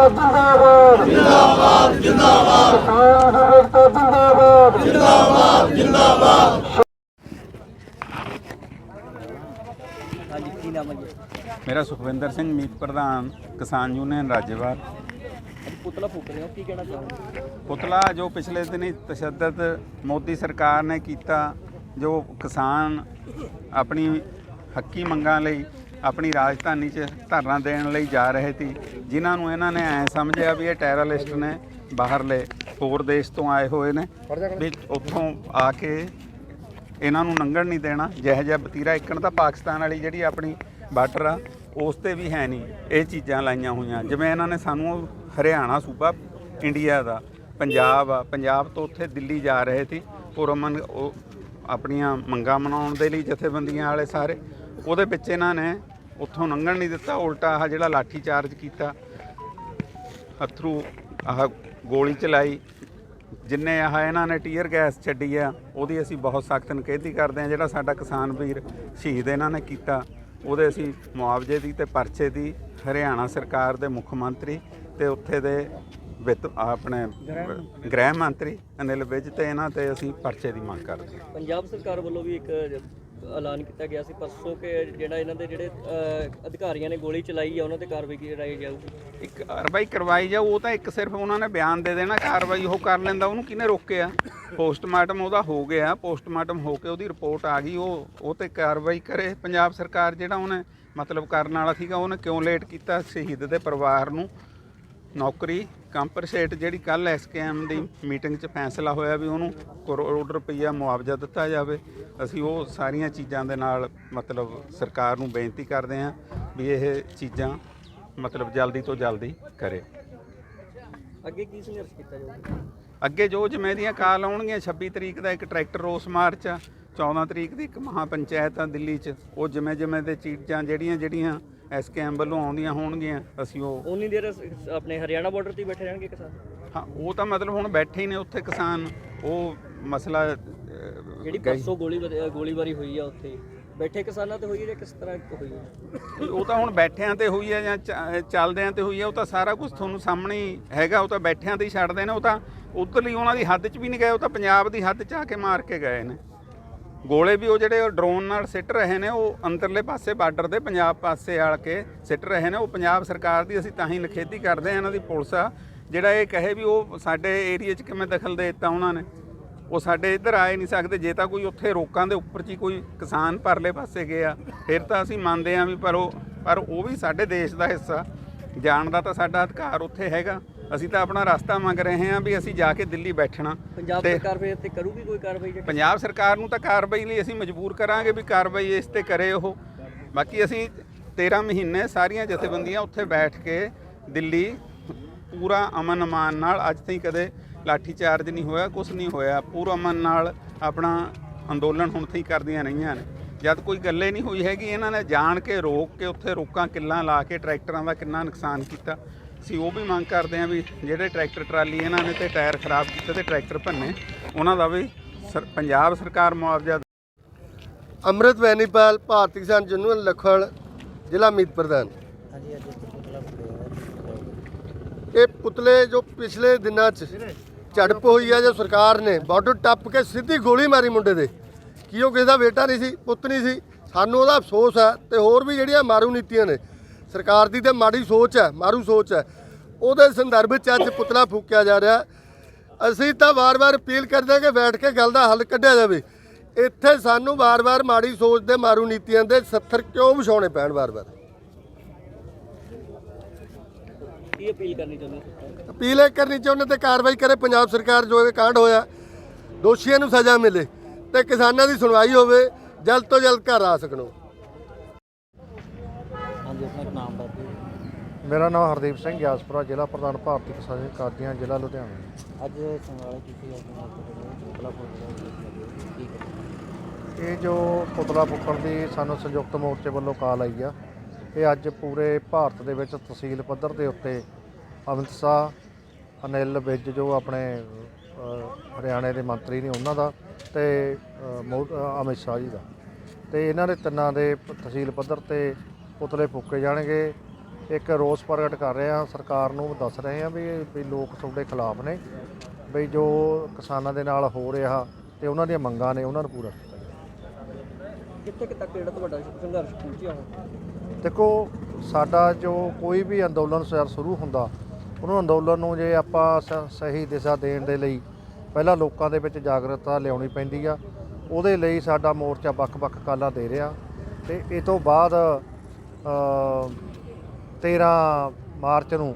ਏਕਤਾ ਜਿੰਦਾਬਾਦ ਜਿੰਦਾਬਾਦ ਜਿੰਦਾਬਾਦ ਕਿਸਾਨ ਏਕਤਾ ਜਿੰਦਾਬਾਦ ਹਾਂਜੀ ਕੀ ਨਾਮ ਹੈ ਜੀ ਮੇਰਾ ਸੁਖਵਿੰਦਰ ਸਿੰਘ ਮੀਤ ਪ੍ਰਧਾਨ ਕਿਸਾਨ ਯੂਨੀਅਨ ਰਾਜੇਵਾਲ। ਪੁਤਲਾ ਫੂਕ ਰਹੇ ਹੋ ਕੀ ਕਹਿਣਾ ਚਾਹੋਗੇ? ਪੁਤਲਾ ਜੋ ਪਿਛਲੇ ਦਿਨੀ ਤਸ਼ੱਦਦ ਮੋਦੀ ਸਰਕਾਰ ਨੇ ਕੀਤਾ ਜੋ ਕਿਸਾਨ ਆਪਣੀ ਹੱਕੀ ਮੰਗਾਂ ਲਈ ਆਪਣੀ ਰਾਜਧਾਨੀ 'ਚ ਧਰਨਾ ਦੇਣ ਲਈ ਜਾ ਰਹੇ ਸੀ। ਜਿਨ੍ਹਾਂ ਨੂੰ ਇਹਨਾਂ ਨੇ ਐ ਸਮਝਿਆ ਵੀ ਇਹ ਟੈਰਰਿਸਟ ਨੇ, ਬਾਹਰਲੇ ਹੋਰ ਦੇਸ਼ ਤੋਂ ਆਏ ਹੋਏ ਨੇ, ਵੀ ਉੱਥੋਂ ਆ ਕੇ ਇਹਨਾਂ ਨੂੰ ਲੰਘਣ ਨਹੀਂ ਦੇਣਾ। ਜਿਹੋ ਜਿਹਾ ਬਤੀਰਾ ਇੱਕਣ ਤਾਂ ਪਾਕਿਸਤਾਨ ਵਾਲੀ ਜਿਹੜੀ ਆਪਣੀ ਬਾਰਡਰ ਆ, ਉਸ ਤੇ ਵੀ ਹੈ ਨਹੀਂ। ਇਹ ਚੀਜ਼ਾਂ ਲਾਈਆਂ ਹੋਈਆਂ। ਜਿਵੇਂ ਇਹਨਾਂ ਨੇ ਸਾਨੂੰ ਹਰਿਆਣਾ ਸੂਬਾ, ਇੰਡੀਆ ਦਾ, ਪੰਜਾਬ ਆ। ਪੰਜਾਬ ਤੋਂ ਉੱਥੇ ਦਿੱਲੀ ਜਾ ਰਹੇ ਸੀ। ਪੁਰਮਨ ਉਹ ਆਪਣੀਆਂ ਮੰਗਾਂ ਮਨਾਉਣ ਦੇ ਲਈ ਜਥੇਬੰਦੀਆਂ ਵਾਲੇ ਸਾਰੇ। ਉਹਦੇ ਵਿੱਚ ਇਹਨਾਂ ਨੇ ਉੱਥੋਂ ਲੰਘਣ ਨਹੀਂ ਦਿੱਤਾ ਉਲਟਾ ਆਹ ਜਿਹੜਾ ਲਾਠੀ ਚਾਰਜ ਕੀਤਾ ਅਥਰੂ ਆਹ ਗੋਲੀ ਚਲਾਈ। ਜਿੰਨੇ ਆਹ ਇਹਨਾਂ ਨੇ ਟੀਅਰ ਗੈਸ ਛੱਡੀ ਆ ਉਹਦੀ ਅਸੀਂ ਬਹੁਤ ਸਖਤ ਨਿਖੇਧੀ ਕਰਦੇ ਆ ਜਿਹੜਾ ਸਾਡਾ ਕਿਸਾਨ ਵੀਰ ਸ਼ਹੀਦ ਇਹਨਾਂ ਨੇ ਕੀਤਾ ਉਹਦੇ ਅਸੀਂ ਮੁਆਵਜ਼ੇ ਦੀ ਤੇ ਪਰਚੇ ਦੀ ਹਰਿਆਣਾ ਸਰਕਾਰ ਦੇ ਮੁੱਖ ਮੰਤਰੀ ਤੇ ਉੱਥੇ ਦੇ ਵਿੱਤ ਆਪਣੇ ਗ੍ਰਹਿ ਮੰਤਰੀ। ਅਨਿਲ ਵਿਜ ਤੇ ਇਹਨਾਂ ਤੇ ਅਸੀਂ ਪਰਚੇ ਦੀ ਮੰਗ ਕਰਦੇ ਹਾਂ ਪੰਜਾਬ ਸਰਕਾਰ ਵੱਲੋਂ ਵੀ ਇੱਕ ਐਲਾਨ ਕੀਤਾ ਗਿਆ ਸੀ ਪਰਸੋਂ ਕਿ ਜਿਹੜਾ ਇਹਨਾਂ ਦੇ ਜਿਹੜੇ ਅਹ, ਅਧਿਕਾਰੀਆਂ ਨੇ ਗੋਲੀ ਚਲਾਈ ਆ ਉਹਨਾਂ ਤੇ ਕਾਰਵਾਈ ਕੀਤੀ ਜਾਊਗੀ। ਇੱਕ ਕਾਰਵਾਈ ਕਰਵਾਈ ਜਾਊ ਉਹ ਤਾਂ ਇੱਕ ਸਿਰਫ ਉਹਨਾਂ ਨੇ ਬਿਆਨ ਦੇ ਦੇਣਾ ਕਾਰਵਾਈ ਉਹ ਕਰ ਲੈਂਦਾ ਉਹਨੂੰ ਕਿਹਨੇ ਰੋਕਿਆ? ਪੋਸਟਮਾਰਟਮ ਉਹਦਾ ਹੋ ਗਿਆ ਪੋਸਟਮਾਰਟਮ ਹੋ ਕੇ ਉਹਦੀ ਰਿਪੋਰਟ ਆ ਗਈ ਉਹ ਉਹ ਤੇ ਕਾਰਵਾਈ ਕਰੇ। ਪੰਜਾਬ ਸਰਕਾਰ ਜਿਹੜਾ ਉਹਨੇ ਮਤਲਬ ਕਰਨ ਵਾਲਾ ਸੀਗਾ ਉਹਨੇ ਕਿਉਂ ਲੇਟ ਕੀਤਾ? ਸ਼ਹੀਦ ਦੇ ਪਰਿਵਾਰ ਨੂੰ ਨੌਕਰੀ ਕੰਪਨਸੇਟ ਜਿਹੜੀ ਕੱਲ ਐਸਕੇਐਮ ਦੀ ਮੀਟਿੰਗ 'ਚ ਫੈਸਲਾ ਹੋਇਆ ਵੀ ਉਹਨੂੰ ਕਰੋੜ ਰੁਪਈਆ ਮੁਆਵਜ਼ਾ ਦਿੱਤਾ ਜਾਵੇ ਅਸੀਂ ਉਹ ਸਾਰੀਆਂ ਚੀਜ਼ਾਂ ਦੇ ਨਾਲ ਮਤਲਬ ਸਰਕਾਰ ਨੂੰ ਬੇਨਤੀ ਕਰਦੇ ਹਾਂ ਵੀ ਇਹ ਚੀਜ਼ਾਂ ਮਤਲਬ ਜਲਦੀ ਤੋਂ ਜਲਦੀ ਕਰੇ। ਅੱਗੇ ਕੀ ਸੰਘਰਸ਼ ਕੀਤਾ ਜਾਊਗਾ? ਅੱਗੇ ਜੋ ਜਿਵੇਂ ਦੀਆਂ ਕਾਲ ਆਉਣਗੀਆਂ 26 ਤਰੀਕ ਦਾ ਇੱਕ ਟਰੈਕਟਰ ਰੋਸ ਮਾਰਚ ਆ 14 ਤਰੀਕ ਦੀ ਇੱਕ ਮਹਾ ਪੰਚਾਇਤ ਆ ਦਿੱਲੀ 'ਚ ਉਹ ਜਿਵੇਂ ਜਿਵੇਂ ਦੇ ਚੀਜ਼ਾਂ ਜਿਹੜੀਆਂ ਜਿਹੜੀਆਂ ਐਸਕੇਐਮ ਵੱਲੋਂ ਆਉਂਦੀਆਂ ਹੋਣਗੀਆਂ ਅਸੀਂ ਉਹ ਉਨੀ ਦੇਰ ਆਪਣੇ ਹਰਿਆਣਾ ਬਾਰਡਰ ਤੇ ਹੀ ਬੈਠੇ ਰਹਿਣਗੇ ਕਿਸਾਨ? ਹਾਂ ਉਹ ਤਾਂ ਮਤਲਬ ਹੁਣ ਬੈਠੇ ਹੀ ਨੇ ਉੱਥੇ ਕਿਸਾਨ ਉਹ ਮਸਲਾ ਅਹ, ਜਿਹੜੀ ਗਈ- ਪਰਸੋਂ ਗੋਲੀ ਗੋਲੀਬਾਰੀ ਹੋਈ ਆ ਉੱਥੇ ਬੈਠੇ ਕਿਸਾਨਾਂ ਤੇ ਹੋਈ ਹੈ ਜਾਂ ਕਿਸ ਤਰ੍ਹਾਂ ਹੋਈ ਹੈ ਉਹ ਤਾਂ ਹੁਣ ਬੈਠਿਆਂ ਤੇ ਹੋਈ ਹੈ ਜਾਂ ਚ- ਚੱਲਦਿਆਂ ਤੇ ਹੋਈ ਹੈ ਉਹ ਤਾਂ ਸਾਰਾ ਕੁਝ ਤੁਹਾਨੂੰ ਸਾਹਮਣੇ ਹੀ ਹੈਗਾ ਉਹ ਤਾਂ ਬੈਠਿਆਂ ਤੇ ਹੀ ਛੱਡਦੇ ਨੇ ਉਹ ਤਾਂ ਉੱਧਰਲੀ ਉਹਨਾਂ ਦੀ ਹੱਦ 'ਚ ਵੀ ਨਹੀਂ ਗਏ ਉਹ ਤਾਂ ਪੰਜਾਬ ਦੀ ਹੱਦ 'ਚ ਆ ਕੇ ਮਾਰ ਕੇ ਗਏ ਨੇ। ਗੋਲੇ ਵੀ ਉਹ ਜਿਹੜੇ ਉਹ ਡਰੋਨ ਨਾਲ ਸਿੱਟ ਰਹੇ ਨੇ, ਉਹ ਅੰਦਰਲੇ ਪਾਸੇ ਬਾਰਡਰ ਦੇ ਪੰਜਾਬ ਪਾਸੇ ਆਲ ਕੇ ਸਿੱਟ ਰਹੇ ਨੇ। ਉਹ ਪੰਜਾਬ ਸਰਕਾਰ ਦੀ ਅਸੀਂ ਤਾਂ ਹੀ ਨਿਖੇਧੀ ਕਰਦੇ ਹਾਂ, ਇਹਨਾਂ ਦੀ ਪੁਲਿਸ ਆ। ਜਿਹੜਾ ਇਹ ਕਹੇ ਵੀ ਉਹ ਸਾਡੇ ਏਰੀਆ 'ਚ ਕਿਵੇਂ ਦਖਲ ਦੇ ਦਿੱਤਾ ਉਹਨਾਂ ਨੇ। ਉਹ ਸਾਡੇ ਇੱਧਰ ਆਏ ਨਹੀਂ ਸਕਦੇ, ਜੇ ਤਾਂ ਕੋਈ ਉੱਥੇ ਰੋਕਾਂ ਦੇ ਉੱਪਰ 'ਚ ਹੀ ਕੋਈ ਕਿਸਾਨ ਪਰਲੇ ਪਾਸੇ ਗਿਆ, ਫਿਰ ਤਾਂ ਅਸੀਂ ਮੰਨਦੇ ਹਾਂ ਵੀ ਪਰ ਉਹ ਪਰ ਉਹ ਵੀ ਸਾਡੇ ਦੇਸ਼ ਦਾ ਹਿੱਸਾ। ਜਾਣ ਦਾ ਤਾਂ ਸਾਡਾ ਅਧਿਕਾਰ ਉੱਥੇ ਹੈਗਾ। ਅਸੀਂ ਤਾਂ ਆਪਣਾ ਰਸਤਾ ਮੰਗ ਰਹੇ ਹਾਂ ਵੀ ਅਸੀਂ ਜਾ ਕੇ ਦਿੱਲੀ ਬੈਠਣਾ। ਪੰਜਾਬ ਤੇ- ਸਰਕਾਰ ਫਿਰ ਤੇ ਕਰੂਗੀ ਕੋਈ ਕਾਰਵਾਈ ਜਾਂ ਪੰਜਾਬ ਸਰਕਾਰ ਨੂੰ ਤਾਂ ਕਾਰਵਾਈ ਲਈ ਅਸੀਂ ਮਜਬੂਰ ਕਰਾਂਗੇ ਵੀ ਕਾਰਵਾਈ ਇਸ ਤੇ ਕਰੇ ਉਹ। ਬਾਕੀ ਅਸੀਂ 13 ਮਹੀਨੇ ਸਾਰੀਆਂ ਜਥੇਬੰਦੀਆਂ ਉੱਥੇ ਬੈਠ ਕੇ ਦਿੱਲੀ ਪੂਰਾ ਅਮਨ ਅਮਾਨ ਨਾਲ ਅੱਜ ਤਾਈਂ ਕਦੇ ਲਾਠੀ ਚਾਰਜ ਨਹੀਂ ਹੋਇਆ ਕੁਝ ਨਹੀਂ ਹੋਇਆ। ਪੂਰਾ ਅਮਨ ਨਾਲ ਆਪਣਾ ਅੰਦੋਲਨ ਹੁਣ ਤਾਈਂ ਕਰਦੀਆਂ ਰਹੀਆਂ ਨੇ। ਜਦ ਕੋਈ ਗੱਲੇ ਨਹੀਂ ਹੋਈ ਹੈਗੀ ਇਹਨਾਂ ਨੇ ਜਾਣ ਕੇ ਰੋਕ ਕੇ ਉੱਥੇ ਰੋਕਾਂ ਕਿੱਲਾਂ ਲਾ ਕੇ ਟਰੈਕਟਰਾਂ ਦਾ ਕਿੰਨਾ ਨੁਕਸਾਨ ਕੀਤਾ। ਅਸੀਂ ਉਹ ਵੀ ਮੰਗ ਕਰਦੇ ਹਾਂ ਵੀ ਜਿਹੜੇ ਟਰੈਕਟਰ ਟਰਾਲੀ ਇਹਨਾਂ ਨੇ ਤੇ ਟਾਇਰ ਖਰਾਬ ਕੀਤੇ ਤੇ ਟਰੈਕਟਰ ਭੰਨੇ ਉਹਨਾਂ ਦਾ ਵੀ ਸਰ- ਪੰਜਾਬ ਸਰਕਾਰ ਮੁਆਵਜ਼ਾ ਅੰਮ੍ਰਿਤ ਵੈਨੀਪਾਲ ਭਾਰਤੀ ਕਿਸਾਨ ਜਨੂਨ ਲਖਣ ਜ਼ਿਲ੍ਹਾ ਮੀਤ ਪ੍ਰਧਾਨ। ਇਹ ਪੁਤਲੇ ਜੋ ਪਿਛਲੇ ਦਿਨਾਂ 'ਚ ਝੜਪ ਹੋਈ ਹੈ ਜੋ ਸਰਕਾਰ ਨੇ ਬਾਰਡਰ ਟੱਪ ਕੇ ਸਿੱਧੀ ਗੋਲੀ ਮਾਰੀ ਮੁੰਡੇ ਦੇ। ਕੀ ਉਹ ਕਿਸੇ ਦਾ ਬੇਟਾ ਨਹੀਂ ਸੀ ਪੁੱਤ ਨਹੀਂ ਸੀ ਸਾਨੂੰ ਉਹਦਾ ਅਫਸੋਸ ਹੈ ਤੇ ਹੋਰ ਵੀ ਜਿਹੜੀਆਂ ਮਾਰੂ ਨੀਤੀਆਂ ਨੇ ਸਰਕਾਰ ਦੀ ਤੇ ਮਾੜੀ ਸੋਚ ਹੈ ਮਾਰੂ ਸੋਚ ਹੈ। ਉਹਦੇ ਸੰਦਰਭ 'ਚ ਅੱਜ ਪੁਤਲਾ ਫੂਕਿਆ ਜਾ ਰਿਹਾ। ਅਸੀਂ ਤਾਂ ਵਾਰ-ਵਾਰ ਅਪੀਲ ਕਰਦੇ ਹਾਂ ਕਿ ਬੈਠ ਕੇ ਗੱਲ ਦਾ ਹੱਲ ਕੱਢਿਆ ਜਾਵੇ। ਇੱਥੇ ਸਾਨੂੰ ਵਾਰ-ਵਾਰ ਮਾੜੀ ਸੋਚ ਦੇ ਮਾਰੂ ਨੀਤੀਆਂ ਦੇ 70 ਕਿਉਂ ਵਿਛਾਉਣੇ ਪੈਣ ਵਾਰ-ਵਾਰ? ਕੀ ਅਪੀਲ ਕਰਨੀ ਚਾਹੁੰਦੇ? ਅਪੀਲ ਇਹ ਕਰਨੀ ਚਾਹੁੰਦੇ ਤੇ ਕਾਰਵਾਈ ਕਰੇ ਪੰਜਾਬ ਸਰਕਾਰ ਜੋ ਇਹ ਕਾਂਡ ਹੋਇਆ ਦੋਸ਼ੀਆਂ ਨੂੰ ਸਜ਼ਾ ਮਿਲੇ ਤੇ ਕਿਸਾਨਾਂ ਦੀ ਸੁਣਵਾਈ ਹੋਵੇ ਜਲਦ ਤੋਂ ਜਲਦ ਘਰ ਆ ਸਕਣੋ ਹਾਂਜੀ ਆਪਣਾ ਨਾਮ ਦੱਸ ਦਿਓ ਮੇਰਾ ਨਾਮ ਹਰਦੀਪ ਸਿੰਘ ਗਿਆਸਪੁਰਾ ਜ਼ਿਲ੍ਹਾ ਪ੍ਰਧਾਨ ਭਾਰਤੀ ਕਿਸਾਨ ਕਾਦੀਆਂ ਜ਼ਿਲ੍ਹਾ ਲੁਧਿਆਣਾ। ਅੱਜ ਸੰਗਾਲਾ ਕੀਤੀ ਆਪਣੇ ਇਹ ਜੋ ਪੁਤਲਾ ਫੁੱਕਣ ਦੀ ਸਾਨੂੰ ਸੰਯੁਕਤ ਮੋਰਚੇ ਵੱਲੋਂ ਕਾਲ ਆਈ ਆ ਇਹ ਅੱਜ ਪੂਰੇ ਭਾਰਤ ਦੇ ਵਿੱਚ ਤਹਿਸੀਲ ਪੱਧਰ ਦੇ ਉੱਤੇ ਅਮਿਤ ਸ਼ਾਹ ਅਨਿਲ ਵਿਜ ਜੋ ਆਪਣੇ ਹਰਿਆਣੇ ਦੇ ਮੰਤਰੀ ਨੇ ਉਹਨਾਂ ਦਾ ਤੇ ਅਮਿਤ ਸ਼ਾਹ ਜੀ ਦਾ। ਤੇ ਇਹਨਾਂ ਦੇ ਤਿੰਨਾਂ ਦੇ ਤਹਿਸੀਲ ਪੱਧਰ ਤੇ ਪੁਤਲੇ ਫੂਕੇ ਜਾਣਗੇ। ਇੱਕ ਰੋਸ ਪ੍ਰਗਟ ਕਰ ਰਹੇ ਹਾਂ ਸਰਕਾਰ ਨੂੰ ਦੱਸ ਰਹੇ ਹਾਂ ਵੀ ਵੀ ਲੋਕ ਤੁਹਾਡੇ ਖਿਲਾਫ ਨੇ ਵੀ ਜੋ ਕਿਸਾਨਾਂ ਦੇ ਨਾਲ ਹੋ ਰਿਹਾ ਤੇ ਉਹਨਾਂ ਦੀਆਂ ਮੰਗਾਂ ਨੇ ਉਹਨਾਂ ਨੂੰ ਪੂਰਾ ਕੀਤਾ ਜਾਵੇ। ਕਿੱਥੇ ਕਿ ਤੱਕ ਜਿਹੜਾ ਤੁਹਾਡਾ ਸੰਘਰਸ਼ ਪਹੁੰਚਿਆ ਹੁਣ ਦੇਖੋ ਸਾਡਾ ਜੋ ਕੋਈ ਵੀ ਅੰਦੋਲਨ ਸਰ ਸ਼ੁਰੂ ਹੁੰਦਾ ਉਹਨੂੰ ਅੰਦੋਲਨ ਨੂੰ ਜੇ ਆਪਾਂ ਸਹੀ ਦਿਸ਼ਾ ਦੇਣ ਦੇ ਲਈ ਪਹਿਲਾਂ ਲੋਕਾਂ ਦੇ ਵਿੱਚ ਜਾਗਰੂਕਤਾ ਲਿਆਉਣੀ ਪੈਂਦੀ ਆ ਉਹਦੇ ਲਈ ਸਾਡਾ ਮੋਰਚਾ ਵੱਖ-ਵੱਖ ਕਾਲਾਂ ਦੇ ਰਿਹਾ ਤੇ ਇਹ ਤੋਂ ਬਾਅਦ 13 ਮਾਰਚ ਨੂੰ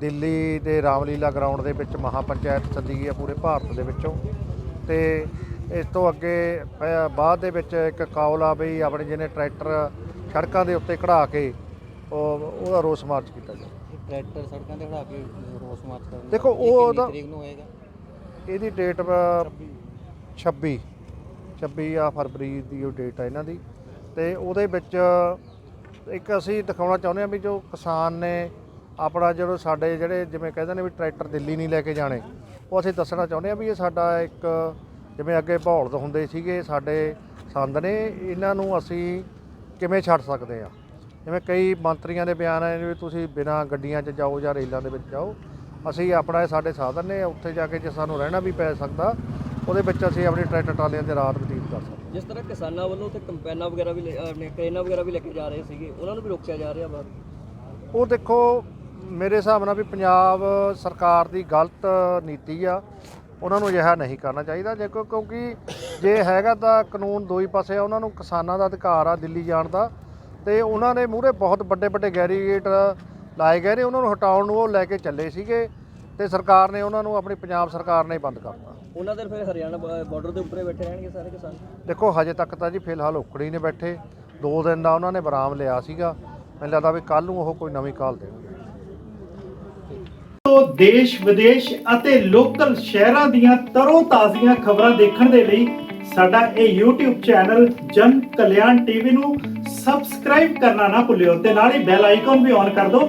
ਦਿੱਲੀ ਦੇ ਰਾਮਲੀਲਾ ਗਰਾਊਂਡ ਦੇ ਵਿੱਚ ਮਹਾਪੰਚਾਇਤ ਸੱਦੀ ਗਈ ਹੈ ਪੂਰੇ ਭਾਰਤ ਦੇ ਵਿੱਚੋਂ। ਤੇ ਇਸ ਤੋਂ ਅੱਗੇ ਬਾਅਦ ਦੇ ਵਿੱਚ ਇੱਕ ਆ ਬਈ ਆਪਣੇ ਜਿਹਨੇ ਟਰੈਕਟਰ ਸੜਕਾਂ ਦੇ ਉੱਤੇ ਖੜਾ ਕੇ ਉਹ ਉਹਦਾ ਰੋਸ ਮਾਰਚ ਕੀਤਾ ਜਾਵੇ ਟਰੈਕਟਰ ਸੜਕਾਂ ਤੇ ਖੜਾ ਕੇ ਰੋਸ ਮਾਰਚ ਕਰਨ ਦੇਖੋ ਉਹ ਉਹਦਾ ਤਰੀਕ ਨੂੰ ਹੋਏਗਾ? ਇਹਦੀ ਡੇਟ 26 26 ਆ ਫਰਵਰੀ ਦੀ ਉਹ ਡੇਟ ਹੈ ਇਹਨਾਂ ਦੀ। ਤੇ ਉਹਦੇ ਵਿੱਚ ਇੱਕ ਅਸੀਂ ਦਿਖਾਉਣਾ ਚਾਹੁੰਦੇ ਹਾਂ ਵੀ ਜੋ ਕਿਸਾਨ ਨੇ ਆਪਣਾ ਜਦੋਂ ਸਾਡੇ ਜਿਹੜੇ ਜਿਵੇਂ ਕਹਿੰਦੇ ਨੇ ਵੀ ਟਰੈਕਟਰ ਦਿੱਲੀ ਨਹੀਂ ਲੈ ਕੇ ਜਾਣੇ, ਉਹ ਅਸੀਂ ਦੱਸਣਾ ਚਾਹੁੰਦੇ ਹਾਂ ਵੀ ਇਹ ਸਾਡਾ ਇੱਕ ਜਿਵੇਂ ਅੱਗੇ ਭੌਲਦ ਹੁੰਦੇ ਸੀਗੇ, ਸਾਡੇ ਸੰਦ ਨੇ, ਇਹਨਾਂ ਨੂੰ ਅਸੀਂ ਕਿਵੇਂ ਛੱਡ ਸਕਦੇ ਆ ਜਿਵੇਂ ਕਈ ਮੰਤਰੀਆਂ ਦੇ ਬਿਆਨ ਆਏ ਨੇ ਵੀ ਤੁਸੀਂ ਬਿਨਾਂ ਗੱਡੀਆਂ 'ਚ ਜਾਓ ਜਾਂ ਰੇਲਾਂ ਦੇ ਵਿੱਚ ਜਾਓ, ਅਸੀਂ ਆਪਣਾ ਇਹ ਸਾਡੇ ਸਾਧਨ ਨੇ, ਉੱਥੇ ਜਾ ਕੇ ਜੇ ਸਾਨੂੰ ਰਹਿਣਾ ਵੀ ਪੈ ਸਕਦਾ ਉਹਦੇ ਵਿੱਚ ਅਸੀਂ ਆਪਣੀ ਟਰੈਕਟਰ ਟਰਾਲੀਆਂ ਤੇ ਰਾਤ ਬਤੀਤ ਕਰ ਸਕਦੇ ਜਿਸ ਤਰ੍ਹਾਂ ਕਿਸਾਨਾਂ ਵੱਲੋਂ ਉੱਥੇ ਕੰਪੈਨਾਂ ਵਗੈਰਾ ਵੀ ਲੈ- ਆਪਣੇ ਕਰੇਨਾਂ ਵਗੈਰਾ ਵੀ ਲੈ ਕੇ ਜਾ ਰਹੇ ਸੀਗੇ ਉਹਨਾਂ ਨੂੰ ਵੀ ਰੋਕਿਆ ਜਾ ਰਿਹਾ ਬਾਹਰ? ਉਹ ਦੇਖੋ ਮੇਰੇ ਹਿਸਾਬ ਨਾਲ ਵੀ ਪੰਜਾਬ ਸਰਕਾਰ ਦੀ ਗਲਤ ਨੀਤੀ ਆ ਉਹਨਾਂ ਨੂੰ ਅਜਿਹਾ ਨਹੀਂ ਕਰਨਾ ਚਾਹੀਦਾ। ਜੇ ਕਿਉਂ- ਕਿਉਂਕਿ ਜੇ ਹੈਗਾ ਤਾਂ ਕਾਨੂੰਨ ਦੋ ਹੀ ਪਾਸੇ ਆ ਉਹਨਾਂ ਨੂੰ ਕਿਸਾਨਾਂ ਦਾ ਅਧਿਕਾਰ ਆ ਦਿੱਲੀ ਜਾਣ ਦਾ ਤੇ ਉਹਨਾਂ ਨੇ ਮੂਹਰੇ ਬਹੁਤ ਵੱਡੇ ਵੱਡੇ ਗੈਰੀਗੇਟ ਲਾਏ ਗਏ ਨੇ ਉਹਨਾਂ ਨੂੰ ਹਟਾਉਣ ਨੂੰ ਉਹ ਲੈ ਕੇ ਚੱਲੇ ਸੀਗੇ ਤੇ ਸਰਕਾਰ ਨੇ ਉਹਨਾਂ ਨੂੰ ਆਪਣੀ ਪੰਜਾਬ ਸਰਕਾਰ ਨੇ ਬੰਦ ਕਰਤਾ। ਉਹਨਾਂ ਦੇ ਫਿਰ ਹਰਿਆਣਾ ਬਾਰਡਰ ਦੇ ਉੱਪਰੇ ਬੈਠੇ ਰਹਿਣਗੇ ਸਾਰੇ ਕਿਸਾਨ। ਦੇਖੋ ਹਜੇ ਤੱਕ ਤਾਂ ਜੀ ਫਿਲਹਾਲ ਉਖੜੀ ਨੇ ਬੈਠੇ। ਦੋ ਦਿਨ ਦਾ ਉਹਨਾਂ ਨੇ ਬਰਾਮ ਲਿਆ ਸੀਗਾ। ਮੈਨੂੰ ਲੱਗਦਾ ਵੀ ਕੱਲ ਨੂੰ ਉਹ ਕੋਈ ਨਵੀਂ ਕਾਲ ਦੇਣਗੇ। ਤੋਂ ਦੇਸ਼ ਵਿਦੇਸ਼ ਅਤੇ ਲੋਕਲ ਸ਼ਹਿਰਾਂ ਦੀਆਂ ਤਰੋ ਤਾਜ਼ੀਆਂ ਖਬਰਾਂ ਦੇਖਣ ਦੇ ਲਈ ਸਾਡਾ ਇਹ YouTube ਚੈਨਲ ਜਨ ਕਲਿਆਣ ਟੀਵੀ ਨੂੰ ਸਬਸਕ੍ਰਾਈਬ ਕਰਨਾ ਨਾ ਭੁੱਲਿਓ ਤੇ ਨਾਲ ਹੀ ਬੈਲ ਆਈਕਨ ਵੀ ਔਨ ਕਰ ਦਿਓ।